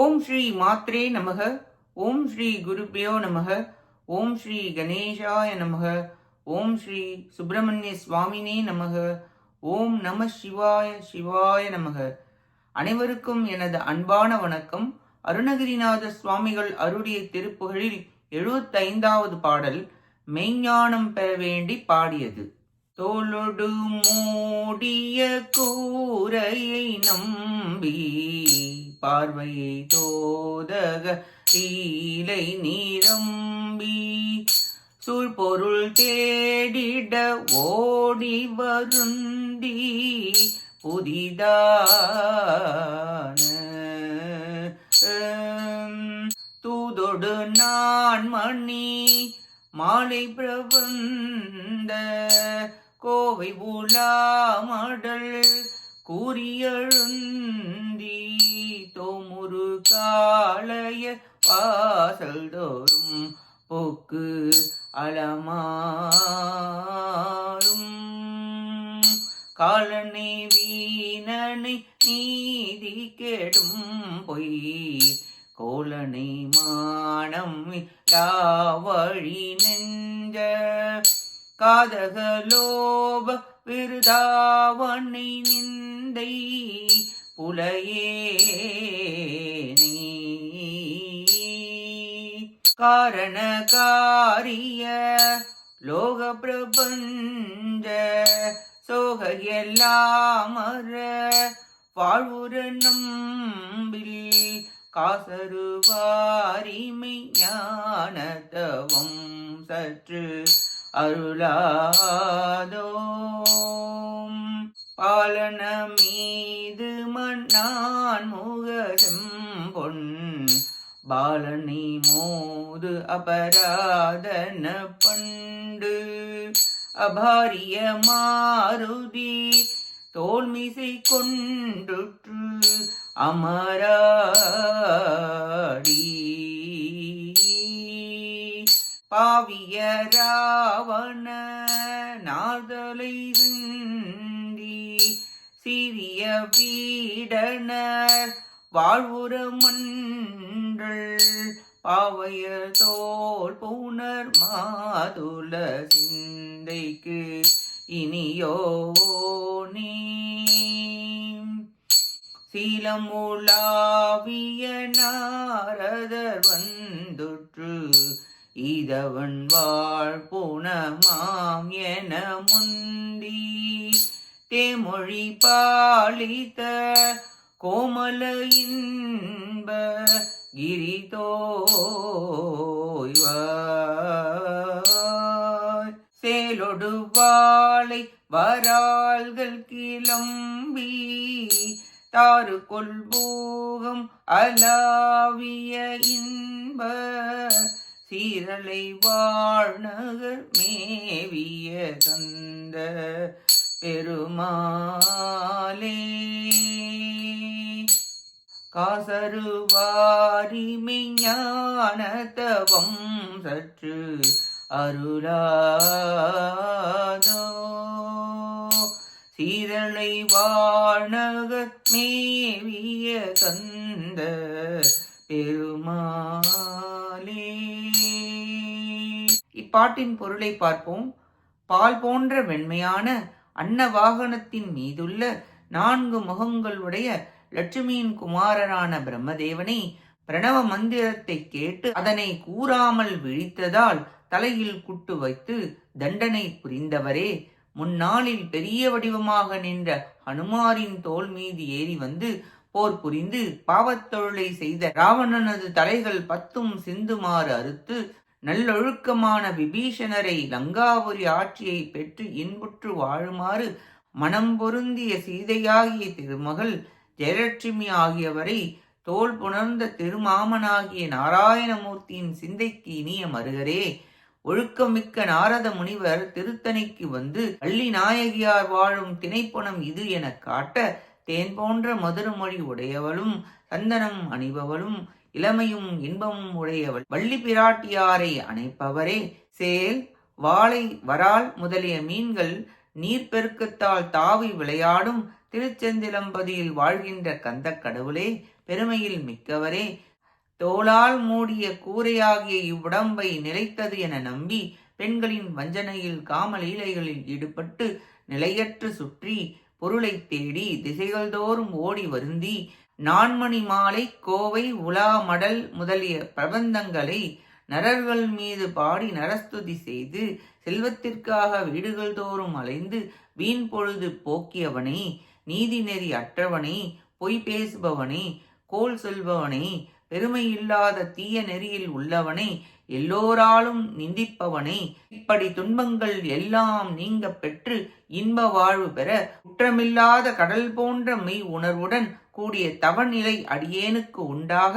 ஓம் ஸ்ரீ மாத்ரே நமக ஓம் ஸ்ரீ குருபியோ நமக ஓம் ஸ்ரீ கணேஷாய நமக ஓம் ஸ்ரீ சுப்பிரமணிய சுவாமினே நமக ஓம் நம சிவாய சிவாய நமக. அனைவருக்கும் எனது அன்பான வணக்கம். அருணகிரிநாத சுவாமிகள் அருடைய திருப்புகழில் எழுபத்தைந்தாவது பாடல் மெய்ஞானம் பெற வேண்டி பாடியது. தோளொடு மூடிய கூரையை நம்பி பார்வையை தோதக லீலை நீரம்பி சூழ்பொருள் தேடிட ஓடி வருந்தி புதிதான தூதொடு நான் மணி மாலை பிரபந்த கோவை உலாமடல் கூறியழுந்தீ தோமுரு காளைய வாசல் தோறும் போக்கு அலமாறும். காலனை வீணனை நீதி கெடும் பொய் கோலனை மானம் வழி நெஞ்ச. காதக லோப விருதாவனை நிந்தை. புலையே காரண காரிய லோக பிரபஞ்ச சோக எல்லாமர வாழ்வுர நம்பில் காசரு ஞானதவம் சற்று அருளாதோம். பாலன மன்னான் முகசம் பொன். பாலனை மோது அபராதன பண்டு. அபாரிய மாருதி தோல்மிசை கொண்டுற்று அமராடி. பாவிய ராவண நாதலை சிந்தி சிறிய பீடனர் வாழ்வுற மன்றள் பாவைய தோல் பூனர் மாதுல சிந்தைக்கு இனியோ நீ. சீலமுலாவிய நாரதர் வந்துற்று இதவன் வாழ் புனமாம் என முந்தி தேமொழி பாலித்த கோமல இன்ப கிரிதோய்வாய். சேலொடு வாழை வரால்கள் கிளம்பி தாறு கொள்பூகம் அலாவிய இன்ப சீரலை வாழ்நகர் மேவிய தந்த பெருமாலே காசருவாரி ஞானதவம் சற்று அருளாதோ. சீரலை வாழ்நகர் மேவிய கந்த பெருமாளே. இப்பாட்டின் பொருளை பார்ப்போம். பால் போன்ற வெண்மையான அன்ன வாகனத்தின் மீதுள்ள நான்கு முகங்களுடைய லட்சுமியின் குமாரரான பிரம்மதேவனை பிரணவ மந்திரத்தை கேட்டு அதனை கூறாமல் விழித்ததால் தலையில் குட்டு வைத்து தண்டனை புரிந்தவரே. முன்னாளில் பெரிய வடிவமாக நின்ற ஹனுமாரின் தோல் மீது ஏறி வந்து போர் புரிந்து பாவத்தொழிலை செய்த ராவணனது தலைகள் பத்தும் சிந்துமாறு அறுத்து நல்லொழுக்கமான விபீஷணரை லங்காபுரி ஆட்சியை பெற்று இன்புற்று வாழுமாறு மனம் பொருந்திய சீதையாகிய திருமகள் ஜெயலட்சுமி ஆகியவரை தோல் புணர்ந்த திருமாமனாகிய நாராயணமூர்த்தியின் சிந்தைக்கு இனிய மருகரே ஒழுக்கமிக்க நாரத முனிவர் திருத்தணிக்கு வந்து பள்ளி நாயகியார் வாழும் திணைப்பணம் இது எனக் காட்ட தேன் போன்ற மதுரமொழி உடையவளும் சந்தனம் அணிபவளும் இளமையும் இன்பமும் உடையவள். வள்ளி பிராட்டியாரை அணைப்பவரே. சேல் வாளை வரால் முதலிய மீன்கள் நீர்ப்பெருக்கத்தால் தாவி விளையாடும். திருச்செந்திலம்பதியில் வாழ்கின்ற கந்தக் கடவுளே பெருமையில் மிக்கவரே. தோளால் மூடிய கூரையாகிய இவ்வுடம்பை நிலைத்தது என நம்பி பெண்களின் வஞ்சனையில் காமலீலைகளில் ஈடுபட்டு நிலையற்று சுற்றி பொருளைத் தேடி திசைகள் தோறும் ஓடி வருந்தி நான்மணி மாலை கோவை உலா மடல் முதலிய பிரபந்தங்களை நரர்கள் மீது பாடி நரஸ்துதி செய்து செல்வத்திற்காக வீடுகள் தோறும் அலைந்து வீண் பொழுது போக்கியவனை நீதி நெறி அற்றவனை பொய் பேசுபவனை கோல் சொல்பவனை பெருமை இல்லாத தீய நெறியில் உள்ளவனை எல்லோராலும் நிந்திப்பவனை. இப்படி துன்பங்கள் எல்லாம் நீங்க பெற்று இன்ப வாழ்வு பெற குற்றமில்லாத கடல் போன்ற மெய் உணர்வுடன் கூடிய தவநிலை அடியேனுக்கு உண்டாக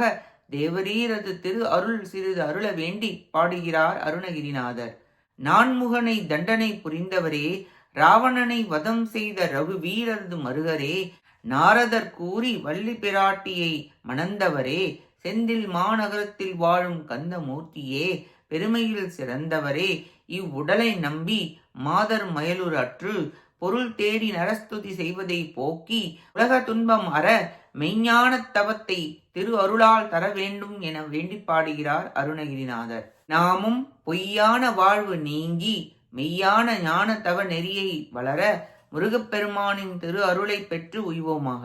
தேவரீரது திரு அருள் சிறிது அருள வேண்டி பாடுகிறார் அருணகிரிநாதர். நான்முகனை தண்டனை புரிந்தவரே ராவணனை வதம் செய்த ரகுவீரது மருகரே நாரதர் கூறி வள்ளி பிராட்டியை மணந்தவரே செந்தில் மாநகரத்தில் வாழும் கந்தமூர்த்தியே பெருமையில் சிறந்தவரே. இவ்வுடலை நம்பி மாதர் மயலுர் அற்று பொருள் தேடி நரஸ்துதி செய்வதை போக்கி உலக துன்பம் அற மெய்ஞான தவத்தை திரு அருளால் தர வேண்டும் என வேண்டி பாடுகிறார் அருணகிரிநாதர். நாமும் பொய்யான வாழ்வு நீங்கி மெய்யான ஞான தவ நெறியை வளர முருகப்பெருமானின் திரு அருளை பெற்று உய்வோமாக.